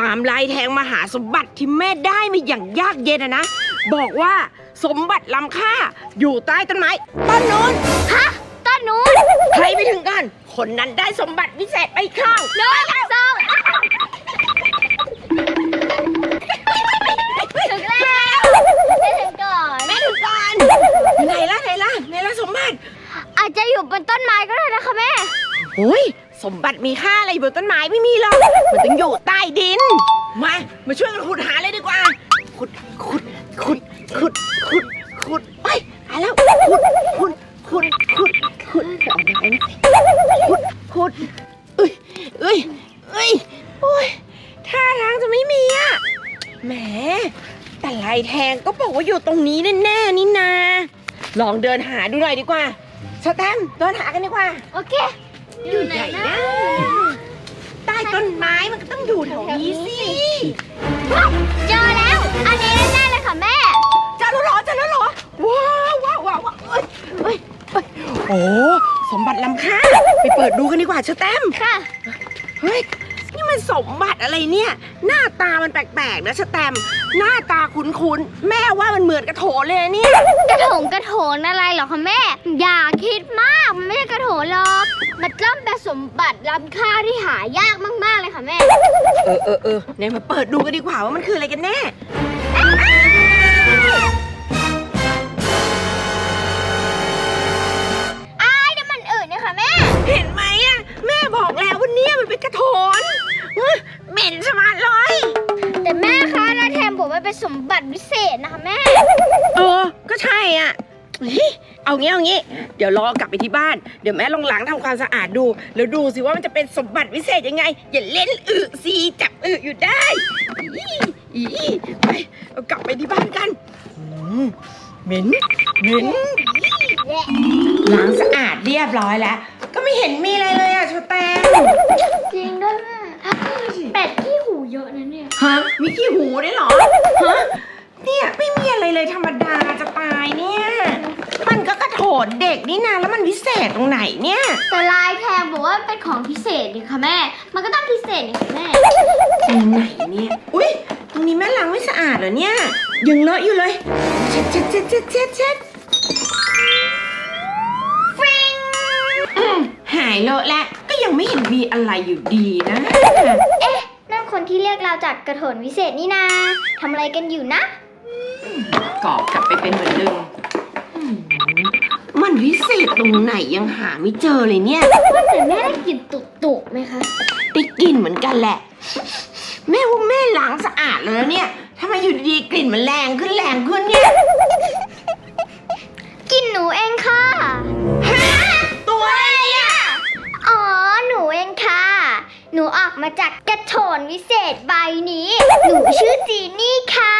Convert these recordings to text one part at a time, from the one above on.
ตามลายแทงมหาสมบัติที่แม่ได้มาอย่างยากเย็นอะนะ บอกว่าสมบัติล้ำค่าอยู่ใต้ต้นไม้ต้นนู้นฮะต้นนู้นใครไปถึงกัน คนนั้นได้สมบัติวิเศษไปครองหนึ่งสองถึงแล้วได้ถึงก่อนแม่ถึงก่อนไหนล่ะไหนล่ะไหนล่ะสมบัติ อาจจะอยู่บนต้นไม้ก็ได้นะคะแม่โอ้ย สมบัติมีค่าอะไรบนต้นไม้ไม่มีหรอกมันต้องอยู่ใต้ดิน มา มาช่วยกันขุดหาเลยดีกว่า ขุด ขุด ขุด ขุด ขุด ขุดไปหาแล้ว ขุด ขุด ขุด ขุด ขุดเอาไม้มาขุด ขุดเอ้ยเอ้ยเอ้ยโอ้ยท่าทางจะไม่มีอะ แหม แต่ลายแทงก็บอกว่าอยู่ตรงนี้แน่ๆนี่นา ลองเดินหาดูหน่อยดีกว่าสแตมป์เดินหากันดีกว่า โอเค อยู่ไหนนะ ใต้ต้นไม้มันก็ต้องอยู่แถวนี้สิเจอแล้ว อันนี้แน่ๆเลยค่ะแม่เจอแล้วเหรอเจอแล้วเหรอว้าวว้าวว้าวว้าวเอ้ยเอ้ยเอ้ยโอ้สมบัติล้ำค่าไปเปิดดูกันดีกว่าเชอแตมค่ะ เฮ้ยนี่ มันสมบัติอะไรเนี่ย หน้าตามันแปลกๆนะเชอแตมหน้าตาคุ้นๆ แม่ว่ามันเหมือนกระโถนเลยนะเนี่ยกระโถงกระโถนอะไรเหรอคะแม่ อย่าคิดมากมันไม่ใช่กระโถนหรอกมันจ้องเป็นสมบัติล้ำค่าที่หายากมากๆเลยค่ะแม่ เออเออเออเนี่ยมาเปิดดูกันดีกว่าว่ามันคืออะไรกันแน่อ้ายนี่มันอื่นเนี่ยค่ะแม่ เห็นไหมอะแม่บอกแล้วว่าเนี่ยมันเป็นกระโถน ว่าเป็นสมบัติวิเศษนะคะแม่ เออ ก็ใช่อะเฮ้ยเอางี้เอางี้ เดี๋ยวรอกลับไปที่บ้าน เดี๋ยวแม่ลองล้างทำความสะอาดดู แล้วดูสิว่ามันจะเป็นสมบัติวิเศษยังไง อย่าเล่นอึสิจับอึอยู่ได้อีอีไปเอากลับไปที่บ้านกันอืมเหม็นเหม็นอีล้างสะอาดเรียบร้อยแล้ว ก็ไม่เห็นมีอะไรเลยอะโชแตมจริงด้วยแม่เป็ด ฮะมีขี้หูด้วยเหรอฮะเนี่ยไม่มีอะไรเลยธรรมดาจะตายเนี่ย มันก็กระโถนเด็กนี่นาแล้วมันวิเศษตรงไหนเนี่ย แต่ลายแทมบอกว่าเป็นของพิเศษนี่ค่ะแม่ มันก็ต้องพิเศษนี่ค่ะแม่ตรงไหนเนี่ย อุ้ยตรงนี้แม่ล้างไม่สะอาดเหรอเนี่ย ยังเลอะอยู่เลย เช็ดเช็ดเช็ดเช็ดเช็ดเช็ดอืมหายเลอะแล้วก็ยังไม่เห็นมีอะไรอยู่ดีนะ เอ๊ะนั่น คนที่เรียกเราจากกระโถนวิเศษนี่นาทำอะไรกันอยู่นะ กรอบกลับไปเป็นเหมือนเดิมอืมมันวิเศษตรงไหนยังหาไม่เจอเลยเนี่ย ว่าแต่แม่ได้กลิ่นตุตุๆไหมคะได้กลิ่นเหมือนกันแหละ แม่ว่าแม่ล้างสะอาดแล้วนะเนี่ยทำไมอยู่ดีๆกลิ่นมันแรงขึ้นแรงขึ้นเนี่ยกลิ่นหนูเองค่ะ ตัวอะไรอะ อ๋อ หนูเองค่ะ หนูออกมาจาก กระโถนวิเศษใบนี้ หนูชื่อจีนี่ค่ะ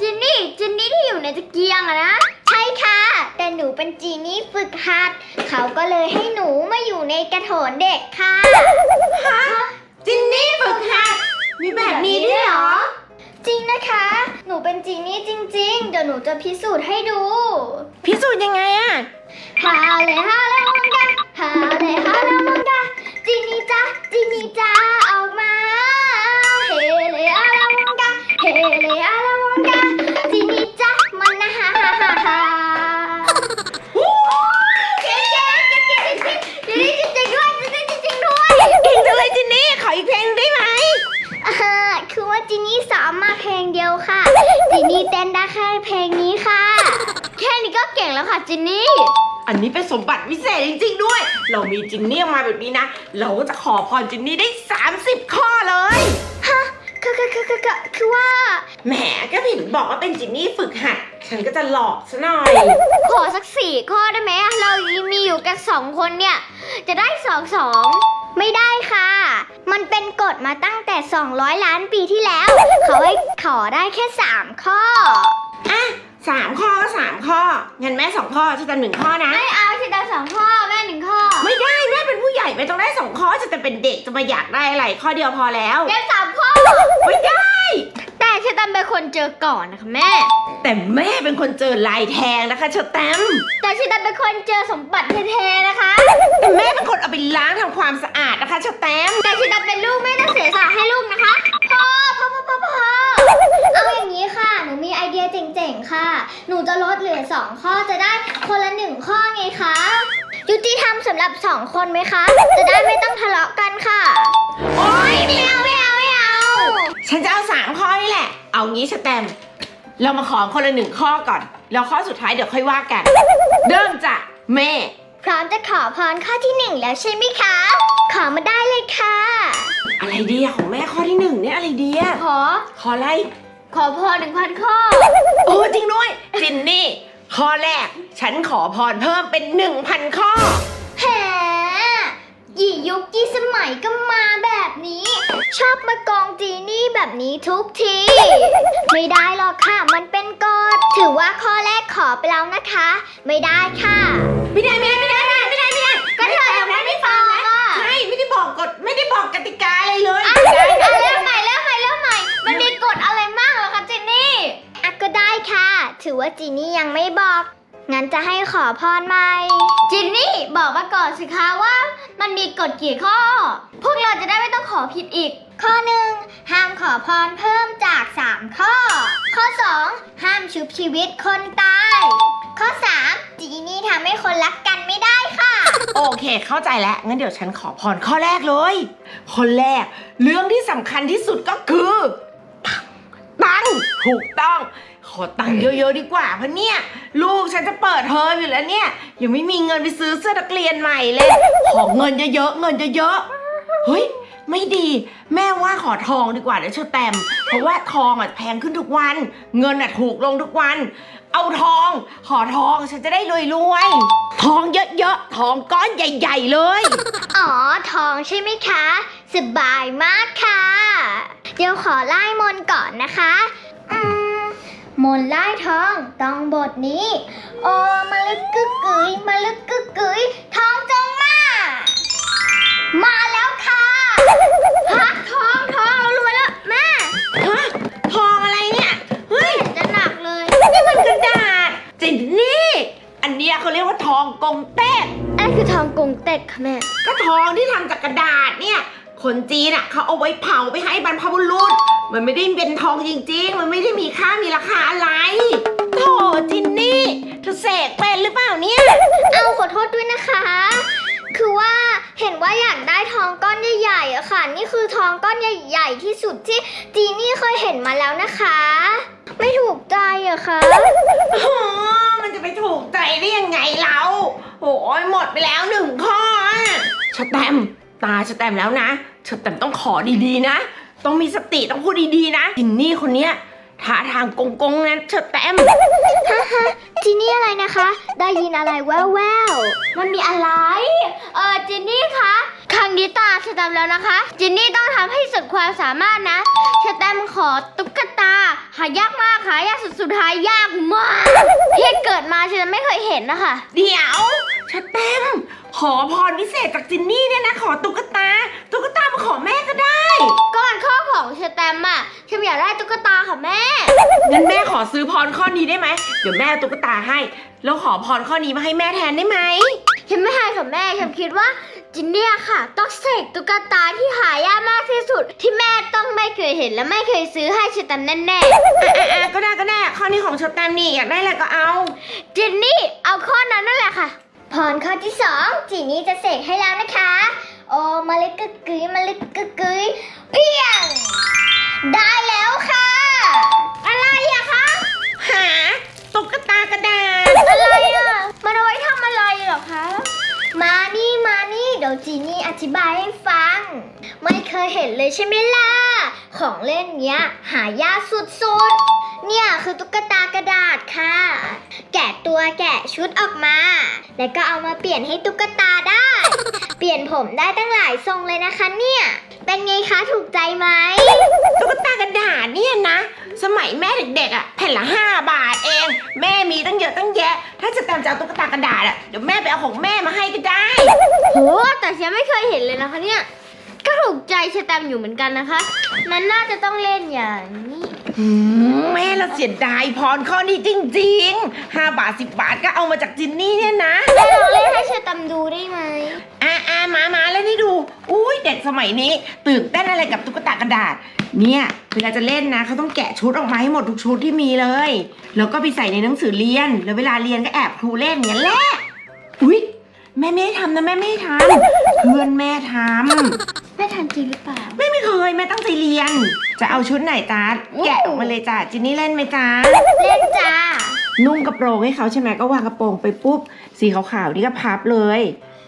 จีนี่จีนี่ที่อยู่ในตะเกียงอะนะ ใช่ค่ะ แต่หนูเป็นจีนี่ฝึกหัด เขาก็เลยให้หนูมาอยู่ในกระโถนเด็กค่ะ ฮะจินนี่ฝึกหัด มีแบบนี้ด้วยเหรอ จริงนะคะ หนูเป็นจีนี่จริง ๆ เดี๋ยวหนูจะพิสูจน์ให้ดู พิสูจน์ยังไงอะฮาเลยฮาเลมังกาฮาเลยฮาเลมังกาจีนี่จ้าจีนี่จ้าออกมา เฮเลยอาลามังกาจีนี่จ้ามันนะฮ่าฮ่าฮ่าฮ่าเก่งเก่งเก่งเก่งจริงจริงจริงด้วยจริงจริงด้วยเก่งจังเลยจินนี่ขออีกเพลงได้ไหมอ่าคือว่าจีนี่สามมาเพลงเดียวค่ะจีนี่เต้นได้แค่เพลงนี้ค่ะ แค่นี้ก็เก่งแล้วค่ะจีนี่อันนี้เป็นสมบัติวิเศษจริง ๆ ด้วย เรามีจินนี่ออกมาแบบนี้นะ เราก็จะขอพรจินนี่ได้ 30 ข้อเลย คือคือคือคือว่าแหมก็ผิดบอกว่าเป็นจินนี่ฝึกหัด ฉันก็จะหลอกซะหน่อย ขอสักสี่ข้อได้ไหมอะเรามีอยู่กันสองคนเนี่ย จะได้สองสองไม่ได้ค่ะ มันเป็นกฎมาตั้งแต่ 200 ล้านปีที่แล้ว เขาให้ขอได้แค่ 3 ข้อ อะสามข้อก็สามข้องั้นแม่สองข้อจะแต่หนึ่งข้อนะ ไม่เอาชิดาสองข้อแม่หนึ่งข้อ ไม่ได้ ผู้ใหญ่ไม่ต้องได้สองข้อจะแต่เป็นเด็กจะมาอยากได้อะไรข้อเดียวพอแล้วเดี๋ยวสามข้อ ไม่ได้ แต่แต่ฉันดันเป็นคนเจอก่อนนะคะแม่ แต่แม่เป็นคนเจอลายแทงนะคะเชอแตมแต่ฉันดันเป็นคนเจอสมบัติแท้ๆนะคะ แต่แม่เป็นคนเอาไปล้างทำความสะอาดนะคะเชอแตมแต่ฉันดันเป็นลูกแม่ต้องเสียสละให้ลูกนะคะพ่อพ่อพ่อพ่อพ่อเอาอย่างนี้ค่ะ หนูมีไอเดียเจ๋งๆค่ะ หนูจะลดเหลือสองข้อจะได้คนละหนึ่งข้อไงคะ ยุติธรรมสำหรับสองคนไหมคะ จะได้ไม่ต้องทะเลาะกันค่ะ โอ๊ยไม่เอาไม่เอาไม่เอาฉันจะเอาสามข้อนี่แหละ เอางี้เชอแตมเรามาขอคนละหนึ่งข้อก่อน แล้วข้อสุดท้ายเดี๋ยวค่อยว่ากัน เริ่มจากแม่ พร้อมจะขอพรข้อที่หนึ่งแล้วใช่ไหมคะ ขอมาได้เลยค่ะ อะไรดีอะของแม่ข้อที่หนึ่งเนี่ยอะไรดีอะขอ ขออะไร ขอพรหนึ่งพันข้อ โอ้จริงด้วยจินนี่ ข้อแรก ฉันขอพรเพิ่มเป็นหนึ่งพันข้อ แหมกี่ยุคกี่สมัยก็มาแบบนี้ ชอบมากองจีนี่แบบนี้ทุกที ไม่ได้หรอกค่ะ มันเป็นกฎถือว่าข้อแรกขอไปแล้วนะคะ ไม่ได้ค่ะ ไม่ได้ไม่ได้ไม่ได้ไม่ได้ไม่ได้ไม่ได้ก็เธอยังไม่ได้ฟังอะใช่ไม่ได้บอกกฎไม่ได้บอกกติกาอะไรเลยอะไม่ได้อะไม่เริ่ได้มใหม่เริ่มใหม่เริ่มใหม่ มันมีกฎอะไรมากเหรอคะเจนนี่อะก็ได้ค่ะ ถือว่าจีนี่ยังไม่บอก งั้นจะให้ขอพรใหม่จินนี่บอกมาก่อนสิคะว่า มันมีกฎกี่ข้อ พวกเราจะได้ไม่ต้องขอผิดอีก ข้อหนึ่งห้ามขอพรเพิ่มจาก 3 ข้อ ข้อ 2 ห้ามชุบชีวิตคนตาย ข้อ 3 จีนี่ทำให้คนรักกันไม่ได้ค่ะ โอเค เข้าใจแล้ว งั้นเดี๋ยวฉันขอพรข้อแรกเลย ข้อแรก เรื่องที่สำคัญที่สุดก็คือ ตังค์ถูกต้อง ขอตังค์เยอะๆดีกว่าเพราะเนี่ย ลูกฉันจะเปิดเทอมอยู่แล้วเนี่ย ยังไม่มีเงินไปซื้อเสื้อนักเรียนใหม่เลย ขอเงินเยอะๆเงินเยอะๆเฮ้ยไม่ดี แม่ว่าขอทองดีกว่าเดี๋ยวเชอแตม เพราะว่าทองอะแพงขึ้นทุกวัน เงินอะถูกลงทุกวัน เอาทอง ขอทองฉันจะได้รวยๆทองเยอะๆทองก้อนใหญ่ ๆ เลย อ๋อ ทองใช่ไหมคะ สบายมากค่ะ เดี๋ยวขอไล่มนต์ก่อนนะคะ อืม มนต์ไล่ทองต้องบทนี้ โอมาลึกกึกกึยมาลึกกึกกึยทองจงมา มาแล้วค่ะฮะทองทองเรารวยแล้วแม่ฮะทองอะไรเนี่ยเฮ้ยเห็นจะหนักเลยนี่มันกระดาษจินนี่ อันเนี้ยเขาเรียกว่าทองกงเต็กอันนคือทองกงเต็กค่ะแม่ก็ทองที่ทำจากกระดาษเนี่ย คนจีนอะเขาเอาไว้เผาไปให้บรรพบุรุษ มันไม่ได้เป็นทองจริง ๆ มันไม่ได้มีค่ามีราคาอะไรโถจินนี่เธอเสกเป็นหรือเปล่าเนี่ย เอาขอโทษด้วยนะคะ คือว่าเห็นว่าอยากได้ทองก้อนใหญ่ๆอะค่ะ นี่คือทองก้อนใหญ่ๆที่สุดที่จีนี่เคยเห็นมาแล้วนะคะ ไม่ถูกใจอะค่ะอ๋อมันจะไปถูกใจได้ยังไงเราโอ้ยหมดไปแล้วหนึ่งข้ออะชแตมป์ ตาสแตมแล้วนะสแตมต้องขอดีๆนะ ต้องมีสติต้องพูดดีๆนะจินนี่คนเนี้ยท่าทางกงกงๆนะสแตมฮะฮะจีนี่อะไรนะคะ ได้ยินอะไรแว่วๆมันมีอะไร เออจินนี่คะ ครั้งนี้ตาสแตมป์แล้วนะคะจีนี่ต้องทำให้สุดความสามารถนะสแตมป์ขอตุ๊กตา หายากมากหายากสุดๆหายากมากที่เกิดมาฉันไม่เคยเห็นนะคะ เดี๋ยวชแตมป์ขอพรพิเศษจากจินนี่เนี่ยนะ ขอตุ๊กตา ตุ๊กตามาขอแม่ก็ได้ ก่อนข้อของเชอแตมอะฉันอยากได้ตุ๊กตาค่ะแม่ งั้นแม่ขอซื้อพรข้อนี้ได้ไหม เดี๋ยวแม่เอาตุ๊กตาให้ แล้วขอพรข้อนี้มาให้แม่แทนได้ไหม ฉันไม่ให้ค่ะแม่ ฉันคิดว่า จินเนี่ยค่ะ ต้องเสกตุ๊กตาที่หายากมากที่สุด ที่แม่ต้องไม่เคยเห็นและไม่เคยซื้อให้เชอแตมแน่อะอะอะก็ได้ก็ได้ข้อนี้ของชแตมป์นี่อยากได้อะไรก็เอาๆจินนี่เอาข้อนั้นนั่นแหละค่ะ พรข้อที่สองจินนี่จะเสกให้แล้วนะคะ โอ้มาลึกกึกกึยมาลึกกึกกึยเพียง ได้แล้วค่ะ อะไรอะคะ หาตุ๊กตากระดาษอะไรอะมันเอาไว้ทำอะไรเหรอคะ มานี่มานี่เดี๋ยวจีนี่อธิบายให้ฟัง ไม่เคยเห็นเลยใช่ไหมล่ะ ของเล่นเนี้ย หายากสุดๆ เนี่ยคือตุ๊กตากระดาษค่ะ แกะตัวแกะชุดออกมา แล้วก็เอามาเปลี่ยนให้ตุ๊กตาได้ เปลี่ยนผมได้ตั้งหลายทรงเลยนะคะเนี่ย เป็นไงคะถูกใจไหมตุ๊กตากระดาษเนี่ยนะ สมัยแม่เด็กๆอะแผ่นละห้าบาทเอง แม่มีตั้งเยอะตั้งแยะ ถ้าจะตามจะเอาตุ๊กตากระดาษอะเดี๋ยวแม่ไปเอาของแม่มาให้ก็ได้ โหแต่ฉันไม่เคยเห็นเลยนะคะเนี่ย ก็ถูกใจชะตามอยู่เหมือนกันนะคะ มันน่าจะต้องเล่นอย่างนี้อืมแม่เราเสียดายพรข้อนี้จริงๆห้าบาทสิบบาทก็เอามาจากจินนี่เนี่ยนะแม่ลองเล่นให้เชอตำดูได้ไหม อ่าอ่ามามาแล้วนี่ดู อุ้ยเด็กสมัยนี้ ตื่นเต้นอะไรกับตุ๊กตากระดาษ เนี่ยเวลาจะเล่นนะเขาต้องแกะชุดออกมาให้หมดทุกชุดที่มีเลย แล้วก็ไปใส่ในหนังสือเรียน แล้วเวลาเรียนก็แอบครูเล่นอย่างนั้นแหละ อุ้ยแม่ไม่ให้ทำนะแม่ไม่ให้ทำเพื่อนแม่ทำ แม่ทันจริงหรือเปล่าแม่ไม่เคยแม่ตั้งใจเรียน จะเอาชุดไหนจ้าแกะออกมาเลยจ้าจินนี่เล่นไหมจ้าเล่นจ้านุ่งกระโปรงให้เขาใช่ไหมก็วางกระโปรงไปปุ๊บสีขาวๆนี่ก็พับเลย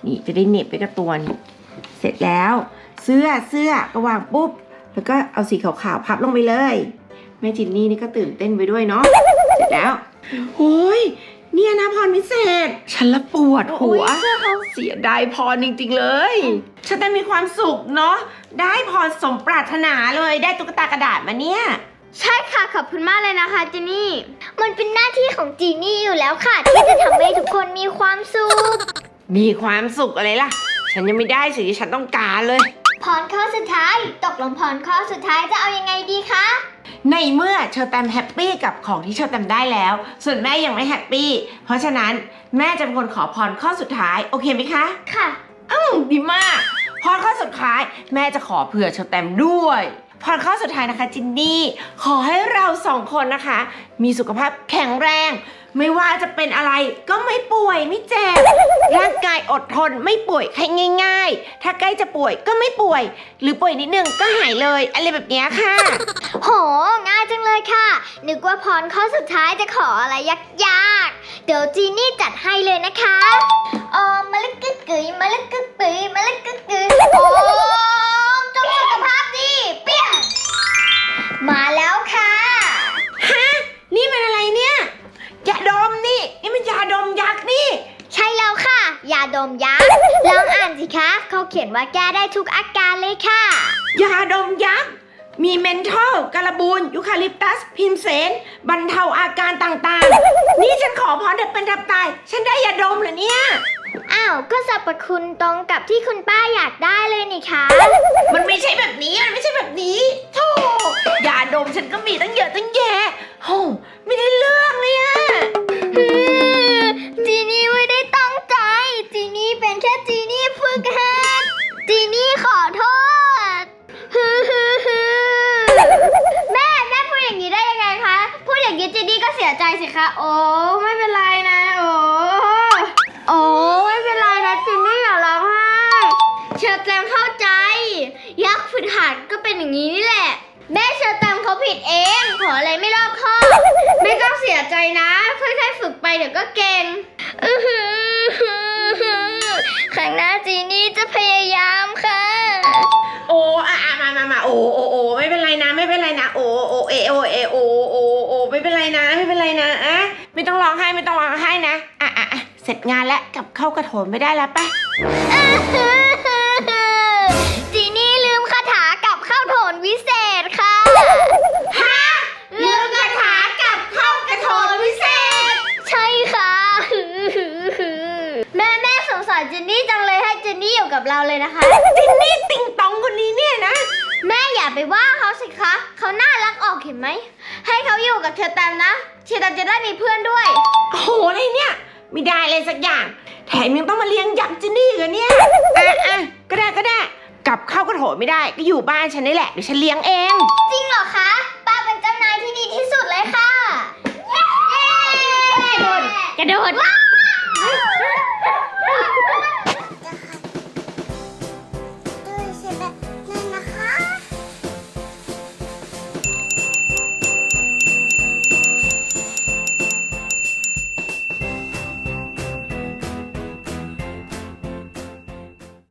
นี่จะได้เหน็บไปกับตัวนี่เสร็จแล้ว เสื้อเสื้อก็วางปุ๊บ แล้วก็เอาสีขาวๆพับลงไปเลยแม่จินนี่นี่ก็ตื่นเต้นไปด้วยเนาะเสร็จแล้วโอ้ย เนี่ยนะพรพิเศษฉันละปวดหัวอุ๊ยเสื้อเขาเสียดายพรจริงๆเลย ฉันได้มีความสุขเนาะ ได้พรสมปรารถนาเลย ได้ตุ๊กตากระดาษมาเนี่ย ใช่ค่ะขอบคุณมากเลยนะคะเจนี่ มันเป็นหน้าที่ของจีนี่อยู่แล้วค่ะ ที่จะทำให้ทุกคนมีความสุข มีความสุขอะไรล่ะ ฉันยังไม่ได้สิ่งที่ฉันต้องการเลย พรข้อสุดท้าย ตกลงพรข้อสุดท้ายจะเอายังไงดีคะ ในเมื่อเชอร์แตมแฮปปี้กับของที่เชอร์แตมได้แล้ว ส่วนแม่ยังไม่แฮปปี้ เพราะฉะนั้นแม่จะเป็นคนขอพรข้อสุดท้าย โอเคไหมคะ ค่ะ อืมดีมาก พรข้อสุดท้าย แม่จะขอเผื่อเชอร์แตมด้วย พรข้อสุดท้ายนะคะจินนี่ขอให้เราสองคนนะคะ มีสุขภาพแข็งแรง ไม่ว่าจะเป็นอะไรก็ไม่ป่วยไม่เจ็บร่างกายอดทนไม่ป่วยใครง่าย ๆ ถ้าใกล้จะป่วยก็ไม่ป่วย หรือป่วยนิดนึงก็หายเลยอะไรแบบเนี้ยค่ะ โห ง่ายจังเลยค่ะ นึกว่าพรข้อสุดท้ายจะขออะไรยากๆ เดี๋ยวจีนี่จัดให้เลยนะคะออมมะลึกกึกกึ๋ยมะลึกกึกกึ๋ยมะลึกกึกกึ๋ยโอมจงสุขภาพดีป มาแล้วค่ะฮะนี่มันอะไรเนี่ยยาดมนี่นี่มันยาดมยักษ์นี่ ใช่แล้วค่ะ ยาดมยักษ์ลองอ่านสิคะเขาเขียนว่าแก้ได้ทุกอาการเลยค่ะ ยาดมยักษ์ มีเมนทอลการบูนยูคาลิปตัส พิมเสนบรรเทาอาการต่างๆ นี่ฉันขอพรเด็เป็นทับตาย ฉันได้ยาดมเหรอเนี่ย อ้าว ก็สรรพคุณตรงกับที่คุณป้าอยากได้เลยนี่คะ มันไม่ใช่แบบนี้ มันไม่ใช่แบบนี้โธ่ยาดมฉันก็มีตั้งเยอะตั้งแยะโอ้ไม่ได้เรื่องเลยอะจีนี่ไม่ได้ตั้งใจ จีนี่เป็นแค่จีนี่ฝึกหัดจีนี่ขอโทษ ยใจสิคะ โอ้ไม่เป็นไรนะ โอ้โอ้ไม่เป็นไรนะจีนี่อย่าร้องไห้เชอร์แตมเข้าใจ ยักษ์ฝึกหัดก็เป็นอย่างนี้นี่แหละแม่เชอร์แตมเขาผิดเองขออะไรไม่รอบคอบไม่ต้องเสียใจนะ ค่อยๆฝึกไปเดี๋ยวก็เก่งอือหือครั้งหน้าจีนี่จะพยายามค่ะ โอ้อะอะมามามาโอ้โอ้โอ้ไม่เป็นไรนะ ไม่เป็นไรนะ โอ้โอเอโอเอโอโอ นไรนะไม่เป็นไรนะอะไม่ต้องร้องไห้ไม่ต้องร้องไห้นะอะอะอะเสร็จงานแล้วกลับเข้ากระโถนไม่ได้แล้วปะจีนี่ลืมคาถากับเข้าโถนวิเศษค่ะ ฮะลืมคาถากับเข้ากระโถนวิเศษ ใช่ค่ะแม่แม่สงสารเจนนี่จังเลยให้เจนนี่อยู่กับเราเลยนะคะจินนี่ติงตองคนนี้เนี่ยนะ แม่อย่าไปว่าเขาสิคะเขาน่ารักออกเห็นไหม ให้เขาอยู่กับเชอแตมนะ เชอแตมจะได้มีเพื่อนด้วย โอ้โหอะไรเนี่ยไม่ได้เลยสักอย่าง แถมยังต้องมาเลี้ยงยักษ์จินนี่กันเนี่ยอะอะก็ได้ก็ได้กลับเข้ากระโถนไม่ได้ ก็อยู่บ้านฉันนี่แหละเดี๋ยวฉันเลี้ยงเอง จริงเหรอคะป้าเป็นเจ้านายที่ดีที่สุดเลยค่ะ เย้กระโดดกระโดด ว้า